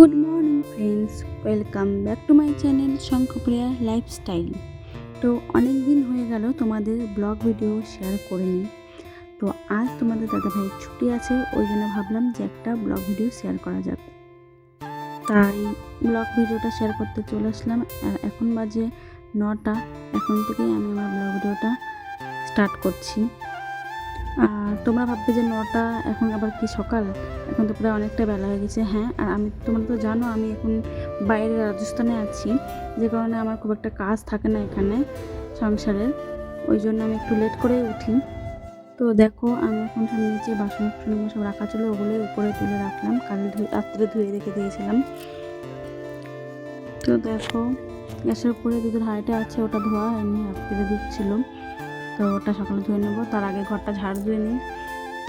Good morning friends welcome back to my channel Shankhapriya lifestyle তো অনেক দিন হয়ে গেল তোমাদের ব্লগ ভিডিও শেয়ার করিনি। তো আজ তোমাদের দাদাভাইয়ের ছুটি আছে, ওই জন্য ভাবলাম যে একটা ব্লগ ভিডিও শেয়ার করা যাক। তাই ব্লগ ভিডিওটা শেয়ার করতে চলে আসলাম। আর এখন বাজে নটা, এখন থেকেই আমি আমার ব্লগ ভিডিওটা স্টার্ট করছি। আর তোমরা ভাববে যে নটা, এখন আবার কি সকাল? এখন তো প্রায় অনেকটা বেলা হয়ে গেছে হ্যাঁ আর আমি, তোমরা তো জানো আমি এখন বাইরে রাজস্থানে আছি, যে কারণে আমার খুব একটা কাজ থাকে না এখানে সংসারের ওই জন্য আমি একটু লেট করেই উঠি। তো দেখো, আমি এখন সব নিচে বাসন কুসনগুলো সব রাখা ছিল ওগুলো উপরে তুলে রাখলাম, কাল ধুয়ে, রাত্রে ধুয়ে রেখে দিয়েছিলাম। তো দেখো, গ্যাসের উপরে দুধের হাঁড়িটা আছে, ওটা ধোয়া হয়নি রাত্রে দুধ ছিল তো ওটা সকালে ধুয়ে নেব, তার আগে ঘরটা ঝাড় ধুয়ে নিই,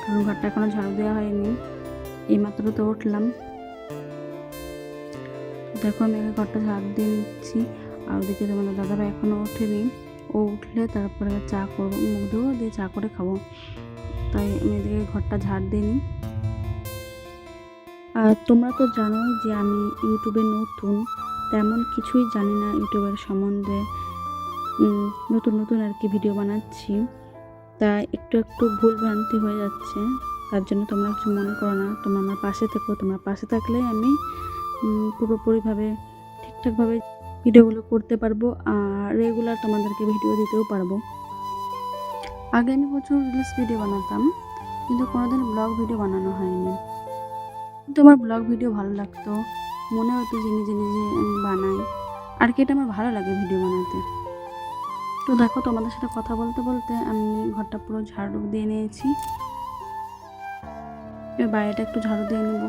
কারণ ঘরটা এখনও ঝাড়ু দেওয়া হয়নি। এইমাত্র তো উঠলাম। দেখো আমি আগে ঘরটা ঝাড়ু দিয়ে নিচ্ছি, আর ওদিকে তোমার দাদাভাই এখনও ওঠেনি। ও উঠলে তারপরে চা করব, মুখ ধোবো দিয়ে চা করে খাব। তাই আমি এদিকে ঘরটা ঝাড় দিয়ে নিই। আর তোমরা তো জানোই যে আমি ইউটিউবে নতুন, তেমন কিছুই জানি না ইউটিউবের সম্বন্ধে। নতুন নতুন আর কি ভিডিও বানাচ্ছি। তাই একটু একটু ভুল ভ্রান্তি হয়ে যাচ্ছে। তার জন্য তোমরা কিছু মনে করো না। তোমরা আমার পাশে থেকো। তোমার পাশে থাকলে আমি পুরোপুরিভাবে ঠিকঠাকভাবে ভিডিওগুলো করতে পারব আর রেগুলার তোমাদেরকে ভিডিও দিতেও পারব। আগে আমি প্রচুর রিলস ভিডিও বানাতাম, কিন্তু কোনোদিন ব্লগ ভিডিও বানানো হয়নি। কিন্তু আমার ব্লগ ভিডিও ভালো লাগতো মনে হতো যে নিজে নিজে আমি বানাই। আর কি এটা আমার ভালো লাগে ভিডিও বানাতে। তো দেখো তোমাদের সাথে কথা বলতে বলতে আমি ঘরটা পুরো ঝাড়ু দিয়ে নিয়েছি। বাইরেটা একটু ঝাড়ু দিয়ে নেব।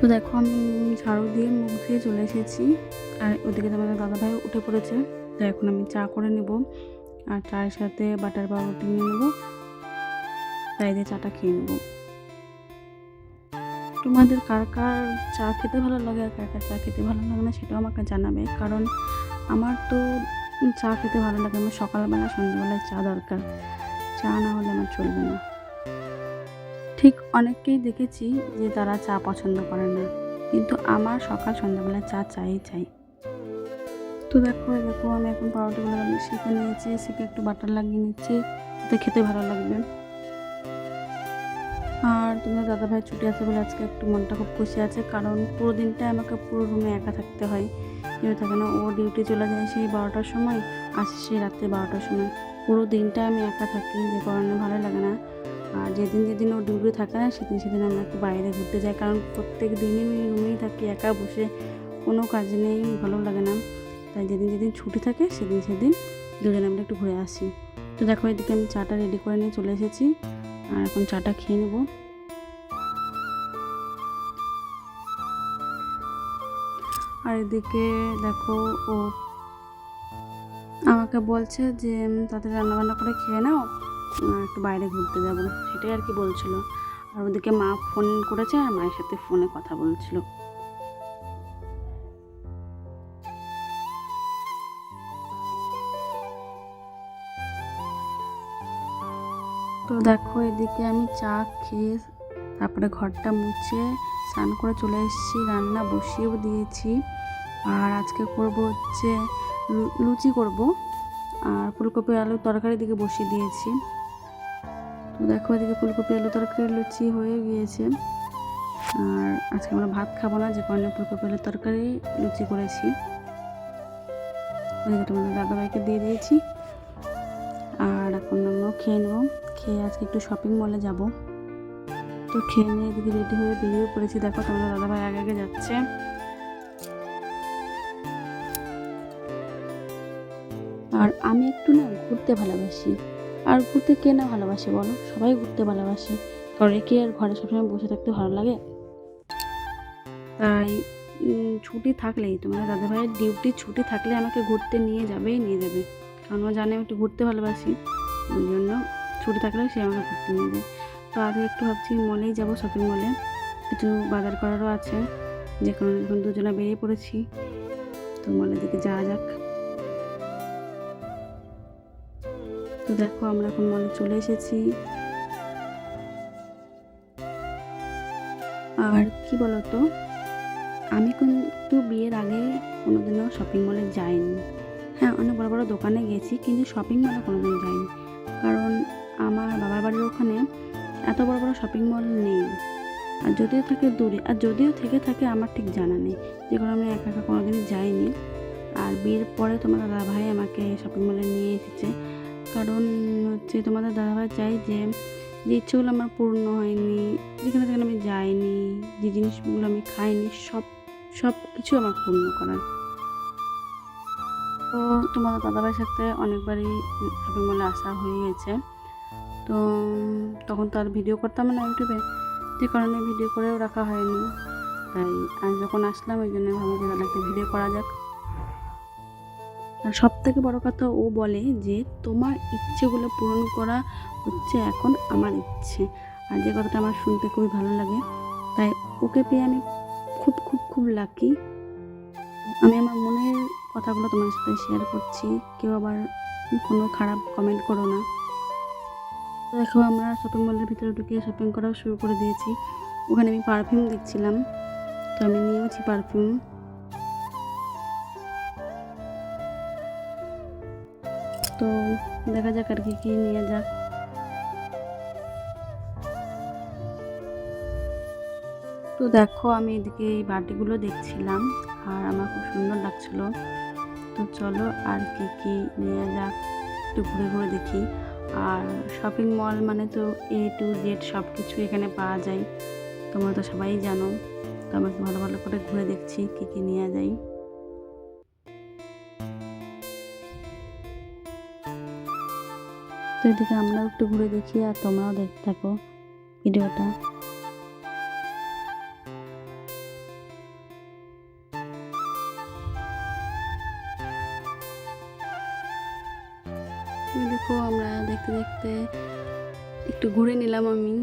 তো দেখো আমি ঝাড়ু দিয়ে মুখ ধুয়ে চলে এসেছি। আর ওদিকে তো তোমাদের দাদাভাই উঠে পড়েছে। তো এখন আমি চা করে নেব আর চায়ের সাথে বাটার পাউরুটি নিয়ে নেব। তাই দিয়ে চাটা খেয়ে নেব। তোমাদের কার কার চা খেতে ভালো লাগে আর কার কার চা খেতে ভালো লাগে না সেটাও আমাকে জানাবে। কারণ আমার তো চা খেতে ভালো লাগে। আমার সকালবেলা, সন্ধ্যাবেলায় চা দরকার। চা না হলে আমার চলবে না। ঠিক অনেককেই দেখেছি যে তারা চা পছন্দ করে না। কিন্তু আমার সকাল সন্ধ্যাবেলা চা চাই চাই। তো দেখো দেখো, আমি এখন পাউরুটিগুলো শিখে নিয়েছি শিখে একটু বাটার লাগিয়ে নিচ্ছি, তাতে খেতে ভালো লাগবে। আর তোমার দাদাভাই ছুটি আছে বলে আজকে একটু মনটা খুব খুশি আছে, কারণ পুরো দিনটাই আমাকে পুরো রুমে একা থাকতে হয়। কেউ থাকে না, ও ডিউটি চলে যায় সেই বারোটার সময়, আসে সেই রাত্রে বারোটার সময়। পুরো দিনটা আমি একা থাকি, যে কারণে ভালো লাগে না। আর যেদিন যেদিন ও ডুবে থাকে না, সেদিন সেদিন আমরা একটু বাইরে ঘুরতে যাই। কারণ প্রত্যেক দিনই আমি রুমেই থাকি, একা বসে কোনো কাজ নেই, ভালো লাগে না। তাই যেদিন যেদিন ছুটি থাকে, সেদিন সেদিন দুজনে আমরা একটু ঘুরে আসি। তো দেখো, এদিকে আমি চাটা রেডি করে নিয়ে চলে এসেছি। আর এখন চাটা খেয়ে নেব। আর এদিকে দেখো, ও আমাকে বলছে যে তাদের রান্নাবান্না করে খেয়ে নাও। একটু বাইরে ঘুরতে যাব সেটাই আর কি বলছিল। আর ওদিকে মা ফোন করেছে আর মায়ের সাথে ফোনে কথা বলছিল। তো দেখো, এদিকে আমি চা খেয়ে তারপরে ঘরটা মুছে স্নান করে চলে এসেছি, রান্না বসিয়েও দিয়েছি। আর আজকে করব হচ্ছে লুচি করব। আর ফুলকপি, আলুর তরকারি দিকে বসিয়ে দিয়েছি। দেখো এদিকে ফুলকপি, আলু তরকারি, লুচি হয়ে গিয়েছে। আর আজকে আমরা ভাত খাব না, যে কারণে ফুলকপি আলুর তরকারি, লুচি করেছি। তোমাদের দাদাভাইকে দিয়ে দিয়েছি। আর এখন আমরাও খেয়ে নেব। খেয়ে আজকে একটু শপিং মলে যাব। তো খেয়ে নিয়ে এদিকে রেডি হয়ে বেরিয়ে পড়েছি। দেখো তোমাদের দাদাভাই আগে আগে যাচ্ছে। আর আমি একটু না ঘুরতে ভালোবাসি। আর ঘুরতে কে না ভালোবাসে বলো? সবাই ঘুরতে ভালোবাসে। কারণ কি আর ঘরে সবসময় বসে থাকতে ভালো লাগে। তাই ছুটি থাকলেই, তোমার দাদাভাইয়ের ডিউটি ছুটি থাকলে আমাকে ঘুরতে নিয়ে যাবেই, নিয়ে যাবে। কারণ ও জানে আমি একটু ঘুরতে ভালোবাসি। ওই জন্য ছুটি থাকলেও সে আমাকে ঘুরতে নিয়ে যায়। তো আগে একটু ভাবছি, মলেই যাব শপিং মলে কিছু বাজার করারও আছে। যে কারণে এখন দুজনে বেরিয়ে পড়েছি। তো মলের দিকে যাওয়া যাক। তো দেখো আমরা এখন মলে চলে এসেছি। আর কি বলতো? আমি কিন্তু বিয়ের আগে কোনোদিনও শপিং মলে যাইনি। হ্যাঁ অনেক বড় বড় দোকানে গেছি, কিন্তু শপিং মলে কোনোদিন যাইনি। কারণ আমার বাবার বাড়ির ওখানে এত বড় বড় শপিং মল নেই। আর যদিও থাকে দূরে, আর যদিও থেকে থাকে আমার ঠিক জানা নেই। যে কারণে আমি একা একা কোনোদিনই যাইনি। আর বিয়ের পরে তোমার দাদা ভাই আমাকে শপিং মলে নিয়ে এসেছে। কারণ হচ্ছে তোমাদের দাদাভাই চাই যে যে ইচ্ছেগুলো আমার পূর্ণ হয়নি, যেখানে যেখানে আমি যাইনি, যে জিনিসগুলো আমি খাইনি, সব সব কিছু আমার পূর্ণ করার। তো তোমাদের দাদাভাইয়ের সাথে অনেকবারই শপিং মলে আসা হয়ে গেছে। তো তখন তো আর ভিডিও করতাম না ইউটিউবে, যে কারণে ভিডিও করেও রাখা হয়নি। তাই আজ যখন আসলাম, ওই জন্য ভাবলাম যে একটা ভিডিও করা যাক। আর সব থেকে বড় কথা ও বলে যে, তোমার ইচ্ছেগুলো পূরণ করা হচ্ছে এখন আমার ইচ্ছে। আর যে কথাটা আমার শুনতে খুবই ভালো লাগে, তাই ওকে পেয়ে আমি খুব খুব খুব লাকি আমি আমার মনের কথাগুলো তোমার সাথে শেয়ার করছি। কেউ আবার কোনো খারাপ কমেন্ট করো না। দেখো, আমরা শপিং মলের ভিতরে ঢুকে শপিং করাও শুরু করে দিয়েছি। ওখানে আমি পারফিউম দেখছিলাম। তো আমি নিয়েওছি পারফিউম তো দেখা যাক আর কি কি নিয়ে যাক। তো দেখো, আমি এদিকে এই বাটিগুলো দেখছিলাম আর আমার খুব সুন্দর লাগছিল। তো চলো আর কি কি নিয়ে যাক, একটু ঘুরে ঘুরে দেখি। আর শপিং মল মানে তো এ টু জেড সব কিছু এখানে পাওয়া যায়। তোমরা তো সবাই জানো। তো আমাকে ভালো ভালো করে ঘুরে দেখছি, কি কি নিয়ে যাই। তো এদিকে আমরাও একটু ঘুরে দেখি আর তোমরাও দেখতে থাকো ভিডিওটা। দেখো, আমরা দেখতে দেখতে একটু ঘুরে নিলাম আমি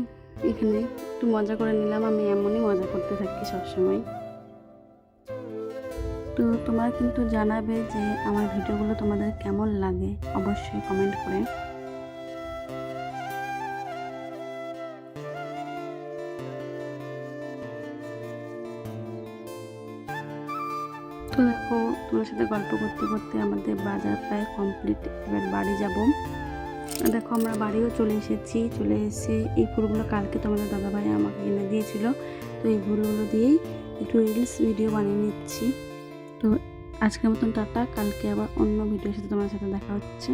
এখানে, একটু মজা করে নিলাম, আমি এমনই মজা করতে থাকি সবসময়। তো তোমরা কিন্তু জানাবে যে আমার ভিডিওগুলো তোমাদের কেমন লাগে, অবশ্যই কমেন্ট করে। তো দেখো, তোমার সাথে গল্প করতে করতে আমাদের বাজার প্রায় কমপ্লিট এবার বাড়ি যাব। দেখো, আমরা বাড়িও চলে এসেছি। চলে এসে এই ফুলগুলো কালকে তোমাদের দাদাভাই আমাকে এনে দিয়েছিল। তো এই ফুলগুলো দিয়েই একটু রিলস ভিডিও বানিয়ে নিচ্ছি। তো আজকের মতন টাটা। কালকে আবার অন্য ভিডিওর সাথে তোমার সাথে দেখা হচ্ছে।